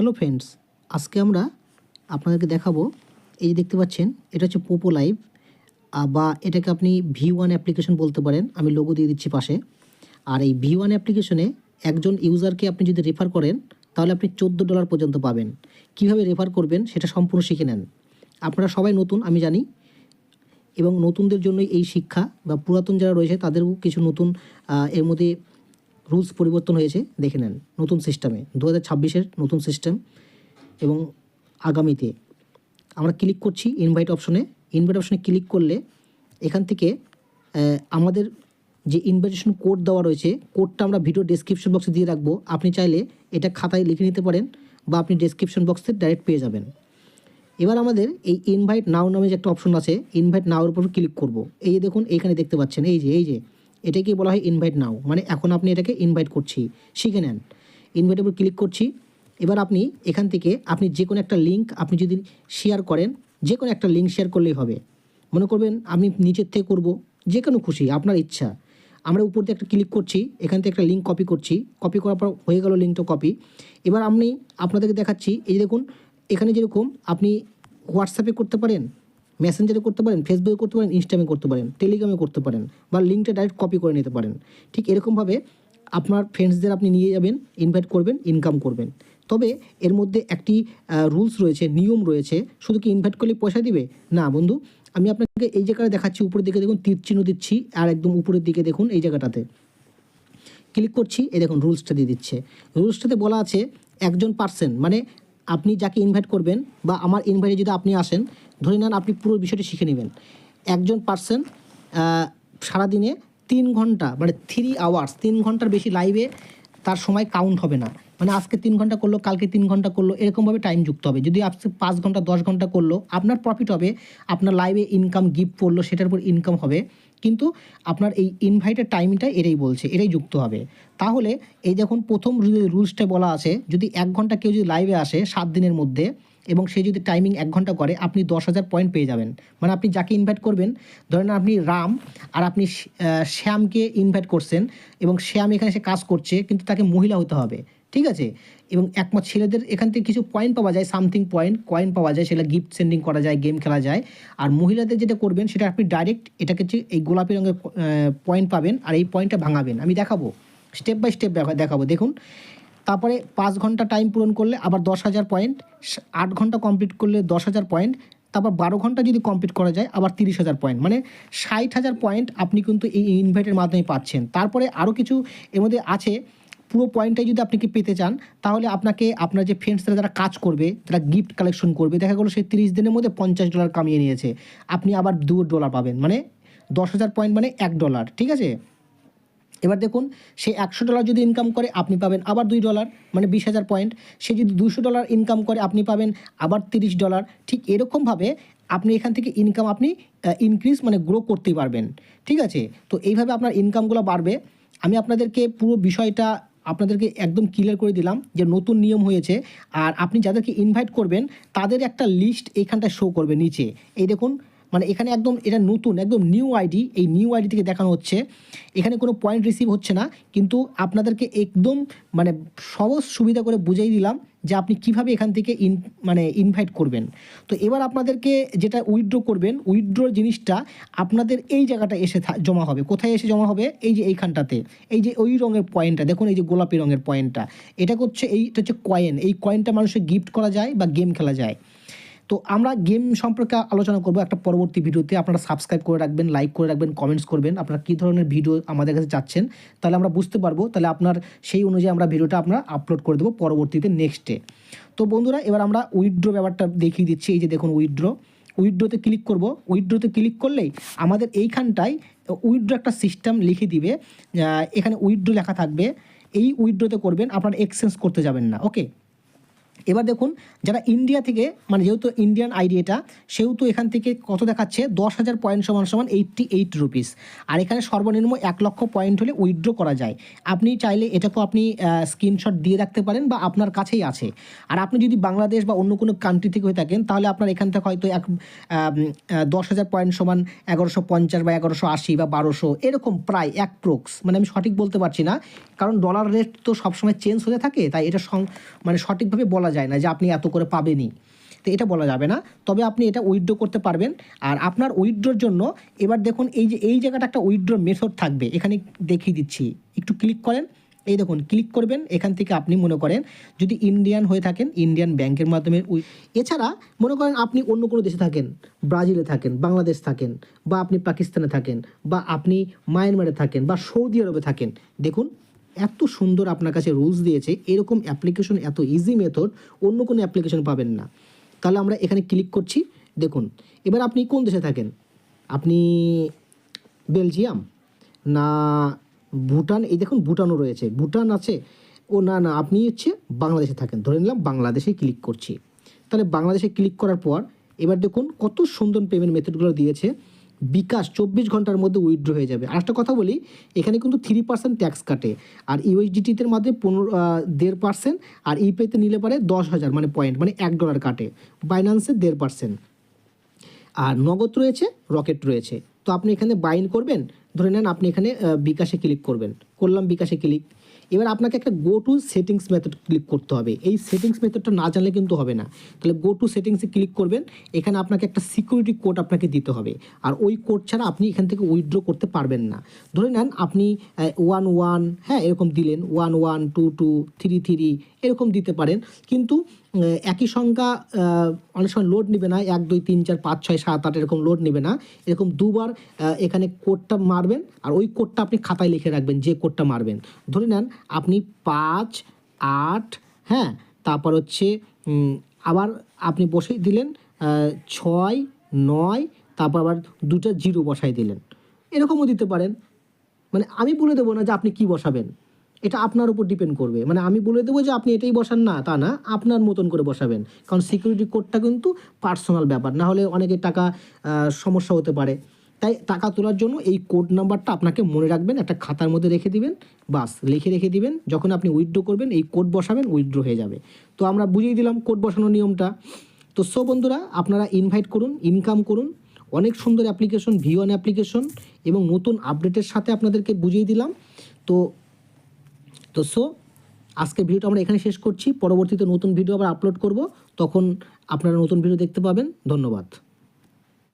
Hello friends আজকে আমরা আপনাদেরকে দেখাবো, এই যে দেখতে পাচ্ছেন, এটা হচ্ছে পোপো লাইভ বা এটাকে আপনি ভি ওয়ান অ্যাপ্লিকেশন বলতে পারেন, আমি লোগো দিয়ে দিচ্ছি পাশে। আর এই ভি ওয়ান অ্যাপ্লিকেশনে একজন ইউজারকে আপনি যদি রেফার করেন, তাহলে আপনি চোদ্দ ডলার পর্যন্ত পাবেন। কীভাবে রেফার করবেন, সেটা সম্পূর্ণ শিখে নেন। আপনারা সবাই নতুন, আমি জানি, এবং নতুনদের জন্যই এই শিক্ষা, বা পুরাতন যারা রয়েছে, তাদেরও কিছু নতুন এর মধ্যে রুলস পরিবর্তন হয়েছে, দেখে নেন, নতুন সিস্টেমে দু হাজার ছাব্বিশের নতুন সিস্টেম এবং আগামীতে। আমরা ক্লিক করছি ইনভাইট অপশনে ইনভাইট অপশনে ক্লিক করলে এখান থেকে আমাদের যে ইনভাইটেশন কোড দেওয়া রয়েছে কোডটা আমরা ভিডিও ডেসক্রিপশন বক্সে দিয়ে রাখব। আপনি চাইলে এটা খাতায় লিখে নিতে পারেন বা আপনি ডেসক্রিপশন বক্সে ডাইরেক্ট পেয়ে যাবেন। এবার আমাদের এই ইনভাইট নাও নামে যে একটা অপশন আছে ইনভাইট নাওর উপর ক্লিক করব। এই যে দেখুন, এইখানে দেখতে পাচ্ছেন, এই যে এই যে। এটাকে বলা হয় ইনভাইট নাও মানে এখন আপনি এটাকে ইনভাইট করছি, শিখে নেন। ইনভাইটের উপর ক্লিক করছি। এবার আপনি এখান থেকে আপনি যে কোনো একটা লিঙ্ক আপনি যদি শেয়ার করেন, যে কোনো একটা লিঙ্ক শেয়ার করলেই হবে। মনে করবেন আমি নিচের থেকে করব, যে কোনো খুশি, আপনার ইচ্ছা। আমরা উপর দিয়ে একটা ক্লিক করছি, এখান থেকে একটা লিঙ্ক কপি করছি। কপি করার পর হয়ে গেল লিঙ্কটা কপি এবার আপনি আপনাদেরকে দেখাচ্ছি, এই দেখুন, এখানে যেরকম আপনি হোয়াটসঅ্যাপে করতে পারেন মেসেঞ্জারে করতে পারেন ফেসবুকে করতে পারেন ইনস্টাগ্রামে করতে পারেন টেলিগ্রামে করতে পারেন, বা লিঙ্কটা ডাইরেক্ট কপি করে নিতে পারেন। ঠিক এরকমভাবে আপনার ফ্রেন্ডসদের আপনি নিয়ে যাবেন ইনভাইট করবেন ইনকাম করবেন। তবে এর মধ্যে একটি রুলস রয়েছে, নিয়ম রয়েছে, শুধু কি ইনভাইট করলে পয়সা দিবে? না বন্ধু, আমি আপনাকে এই জায়গাটা দেখাচ্ছি, উপরের দিকে দেখুন, তীর চিহ্ন দিচ্ছি, আর একদম উপরের দিকে দেখুন, এই জায়গাটাতে। ক্লিক করছি, এই দেখুন রুলসটা দিয়ে দিচ্ছে। রুলসটাতে বলা আছে, একজন পার্সেন মানে আপনি যাকে ইনভাইট করবেন বা আমার ইনভাইটে যদি আপনি আসেন, ধরে নেন আপনি পুরো বিষয়টি শিখে নেবেন। একজন পার্সন সারাদিনে তিন ঘণ্টা মানে থ্রি আওয়ার্স তিন ঘণ্টার বেশি লাইভে তার সময় কাউন্ট হবে না। মানে আজকে তিন ঘণ্টা করল, কালকে তিন ঘণ্টা করল, এরকমভাবে টাইম যুক্ত হবে। যদি আজকে পাঁচ ঘণ্টা, দশ ঘণ্টা করল, আপনার প্রফিট হবে, আপনার লাইভে ইনকাম গিফট পড়ল, সেটার উপর ইনকাম হবে। কিন্তু আপনার এই ইনভাইটের টাইমটা এটাই বলছে, এটাই যুক্ত হবে। তাহলে এই দেখুন, প্রথম রুলসটা বলা আছে, যদি এক ঘণ্টা কেউ যদি লাইভে আসে সাত দিনের মধ্যে এবং সে যদি টাইমিং এক ঘণ্টা করে, আপনি দশ হাজার পয়েন্ট পেয়ে যাবেন। মানে আপনি যাকে ইনভাইট করবেন, ধরেন আপনি রাম আর আপনি শ্যামকে ইনভাইট করছেন এবং শ্যাম এখানে সে কাজ করছে, কিন্তু তাকে মহিলা হতে হবে। ঠিক আছে? এবং একমাত্র ছেলেদের, এখান থেকে কিছু পয়েন্ট পাওয়া যায় সামথিং পয়েন্ট কয়েন পাওয়া যায় সেটা গিফট সেন্ডিং করা যায় গেম খেলা যায়। আর মহিলাদের যেটা করবেন, সেটা আপনি ডাইরেক্ট এটাকে এই গোলাপি রঙের পয়েন্ট পাবেন আর এই পয়েন্টটা ভাঙাবেন। আমি দেখাবো স্টেপ বাই স্টেপ দেখাবো। দেখুন, তারপরে পাঁচ ঘণ্টা টাইম পূরণ করলে আবার দশ হাজার পয়েন্ট আট ঘণ্টা কমপ্লিট করলে দশ হাজার পয়েন্ট তারপর বারো ঘণ্টা যদি কমপ্লিট করা যায়, আবার তিরিশ হাজার পয়েন্ট মানে ষাট হাজার পয়েন্ট আপনি কিন্তু এই ইনভাইটের মাধ্যমে পাচ্ছেন। তারপরে আরও কিছু এর মধ্যে আছে পুরো পয়েন্টটাই যদি আপনি কি পেতে চান, তাহলে আপনাকে আপনার যে ফ্রেন্ডসরা যারা কাজ করবে যারা গিফট কালেকশন করবে। দেখা গেলো সেই তিরিশ দিনের মধ্যে পঞ্চাশ ডলার কামিয়ে নিয়েছে। আপনি আবার দু ডলার পাবেন মানে দশ হাজার পয়েন্ট মানে এক ডলার ঠিক আছে? এবার দেখুন, সে একশো ডলার যদি ইনকাম করে, আপনি পাবেন আবার দুই ডলার মানে বিশ হাজার পয়েন্ট সে যদি দুশো ডলার ইনকাম করে, আপনি পাবেন আবার তিরিশ ডলার ঠিক এরকমভাবে আপনি এখান থেকে ইনকাম আপনি ইনক্রিজ মানে গ্রো করতেই পারবেন, ঠিক আছে? তো এইভাবে আপনার ইনকামগুলো বাড়বে। আমি আপনাদেরকে পুরো বিষয়টা আপনাদেরকে একদম ক্লিয়ার করে দিলাম যে নতুন নিয়ম হয়েছে। আর আপনি যাদেরকে ইনভাইট করবেন, তাদের একটা লিস্ট এখানটা শো করবে নিচে। এই দেখুন মানে এখানে একদম এটা নতুন, একদম নিউ আইডি এই নিউ আইডি থেকে দেখানো হচ্ছে। এখানে কোনো পয়েন্ট রিসিভ হচ্ছে না, কিন্তু আপনাদেরকে একদম মানে সহজ সুবিধা করে বুঝিয়ে দিলাম যে আপনি কীভাবে এখান থেকে ইন মানে ইনভাইট করবেন। তো এবার আপনাদেরকে যেটা উইথড্র করবেন উইথড্র জিনিসটা আপনাদের এই জায়গাটা এসে জমা হবে। কোথায় এসে জমা হবে? এই যে এইখানটাতে। এই যে ওই রঙের পয়েন্টটা দেখুন এই যে গোলাপি রঙের পয়েন্টটা এটা হচ্ছে এইটা হচ্ছে কয়েন এই কয়েনটা মানুষের গিফট করা যায় বা গেম খেলা যায়। তো আমরা গেম সম্পর্কে আলোচনা করব একটা পরবর্তী ভিডিওতে। আপনারা সাবস্ক্রাইব করে রাখবেন লাইক করে রাখবেন কমেন্টস করবেন। আপনারা কী ধরনের ভিডিও আমাদের কাছে চাচ্ছেন, তাহলে আমরা বুঝতে পারব। তাহলে আপনার সেই অনুযায়ী আমরা ভিডিওটা আমরা আপলোড করে দেবো পরবর্তীতে নেক্সটে তো বন্ধুরা, এবার আমরা উইথড্র ব্যাপারটা দেখিয়ে দিচ্ছি। এই যে দেখুন উইথড্র উইড্রোতে ক্লিক করব। উইড্রোতে ক্লিক করলেই আমাদের এইখানটায় উইড্রো একটা সিস্টেম লিখে দিবে। এখানে উইড্রো লেখা থাকবে। এই উইড্রোতে করবেন, আপনারা এক্সচেঞ্জ করতে যাবেন না। ওকে এবার দেখুন, যারা ইন্ডিয়া থেকে মানে যেহেতু ইন্ডিয়ান আইডি এটা, সেহেতু এখান থেকে কত দেখাচ্ছে? দশ হাজার পয়েন্ট সমান সমান এইটটি এইট রুপিস আর এখানে সর্বনিম্ন এক লক্ষ পয়েন্ট হলে উইথড্র করা যায়। আপনি চাইলে এটাকেও আপনি স্ক্রিনশট দিয়ে রাখতে পারেন বা আপনার কাছেই আছে। আর আপনি যদি বাংলাদেশ বা অন্য কোনো কান্ট্রি থেকে হয়ে থাকেন, তাহলে আপনার এখান থেকে হয়তো এক দশ হাজার পয়েন্ট সমান এগারোশো পঞ্চাশ বা এগারোশো আশি বা বারোশো, এরকম প্রায় এক প্রোক্স মানে আমি সঠিক বলতে পারছি না, কারণ ডলার রেট তো সবসময় চেঞ্জ হতে থাকে, তাই এটা মানে সঠিকভাবে বলা যায় যায় না যে আপনি এত করে পাবেনই। তো এটা বলা যাবে না। তবে আপনি এটা উইথড্র করতে পারবেন। আর আপনার উইথড্রোর জন্য এবার দেখুন এই যে, এই জায়গাটা একটা উইথড্র মেথড থাকবে। এখানে দেখিয়ে দিচ্ছি। একটু ক্লিক করেন। এই দেখুন ক্লিক করবেন। এখান থেকে আপনি মনে করেন যদি ইন্ডিয়ান হয়ে থাকেন ইন্ডিয়ান ব্যাংকের মাধ্যমে উই- এছাড়া মনে করেন আপনি অন্য কোনো দেশে থাকেন, ব্রাজিলে থাকেন, বাংলাদেশ থাকেন, বা আপনি পাকিস্তানে থাকেন, বা আপনি মায়ানমারে থাকেন, বা সৌদি আরবে থাকেন। দেখুন এত সুন্দর আপনার কাছে রুলস দিয়েছে, এরকম অ্যাপ্লিকেশন এত ইজি মেথড অন্য কোনো অ্যাপ্লিকেশন পাবেন না। তাহলে আমরা এখানে ক্লিক করছি, দেখুন, এবার আপনি কোন দেশে থাকেন? আপনি বেলজিয়াম? না ভুটান? এই দেখুন, ভুটানও রয়েছে। ভুটান আছে, ও না না, আপনি হচ্ছে বাংলাদেশে থাকেন। ধরে নিলাম, বাংলাদেশে ক্লিক করছি। তাহলে বাংলাদেশে ক্লিক করার পর, এবার দেখুন, কত সুন্দর পেমেন্ট মেথডগুলো দিয়েছে। বিকাশ চব্বিশ ঘণ্টার মধ্যে উইথড্র হয়ে যাবে। আর একটা কথা বলি, এখানে কিন্তু থ্রি পার্সেন্ট ট্যাক্স কাটে। আর ইউএসডিটিতে মাধ্যমে পনেরো দেড় পার্সেন্ট আর ইপেতে নিলে পারে দশ হাজার মানে পয়েন্ট মানে এক ডলার কাটে। বাইন্যান্সে দেড় পার্সেন্ট আর নগদ রয়েছে, রকেট রয়েছে। তো আপনি এখানে বাইন করবেন, ধরে নেন আপনি এখানে বিকাশে ক্লিক করবেন। করলাম বিকাশে ক্লিক এবার আপনাকে একটা go to settings method click করতে হবে। এই সেটিংস মেথডটা না জানলে কিন্তু হবে না। তাহলে গো টু সেটিংসে ক্লিক করবেন। এখানে আপনাকে একটা সিকিউরিটি কোড আপনাকে দিতে হবে। আর ওই কোড ছাড়া আপনি এখান থেকে উইথড্র করতে পারবেন না। ধরে নেন আপনি ওয়ান ওয়ান হ্যাঁ এরকম দিলেন। One one two two three three এরকম দিতে পারেন। কিন্তু একই সংখ্যা অনেক সময় লোড নেবে না। এক, দুই, তিন, চার, পাঁচ, ছয়, সাত, আট এরকম লোড নেবে না। এরকম দুবার এখানে কোডটা মারবেন আর ওই কোডটা আপনি খাতায় লিখে রাখবেন, যে কোডটা মারবেন। ধরে নেন, আপনি পাঁচ, আট হ্যাঁ তারপর হচ্ছে আবার আপনি বসে দিলেন ছয়, নয়, তারপর আবার দুটো জিরো বসাই দিলেন। এরকমও দিতে পারেন। মানে আমি বলে দেবো না যে আপনি কি বসাবেন। এটা আপনার উপর ডিপেন্ড করবে। মানে আমি বলে দেবো যে আপনি এটাই বসান না, তা না, আপনার মতন করে বসাবেন। কারণ সিকিউরিটি কোডটা কিন্তু পার্সোনাল ব্যাপার, না হলে অনেকে টাকা সমস্যা হতে পারে। তাই টাকা তোলার জন্য এই কোড নাম্বারটা আপনাকে মনে রাখবেন, একটা খাতার মধ্যে রেখে দিবেন, বাস, লিখে রেখে দিবেন। যখন আপনি উইথড্র করবেন, এই কোড বসাবেন উইথড্র হয়ে যাবে। তো আমরা বুঝিয়ে দিলাম কোড বসানোর নিয়মটা। তো সো বন্ধুরা, আপনারা ইনভাইট করুন ইনকাম করুন। অনেক সুন্দর অ্যাপ্লিকেশন ভি ওয়ান অ্যাপ্লিকেশন এবং নতুন আপডেটের সাথে আপনাদেরকে বুঝিয়ে দিলাম। তো তো সো আজকের ভিডিওটা আমরা এখানে শেষ করছি। পরবর্তীতে নতুন ভিডিও আবার আপলোড করব। তখন আপনারা নতুন ভিডিও দেখতে পাবেন। ধন্যবাদ।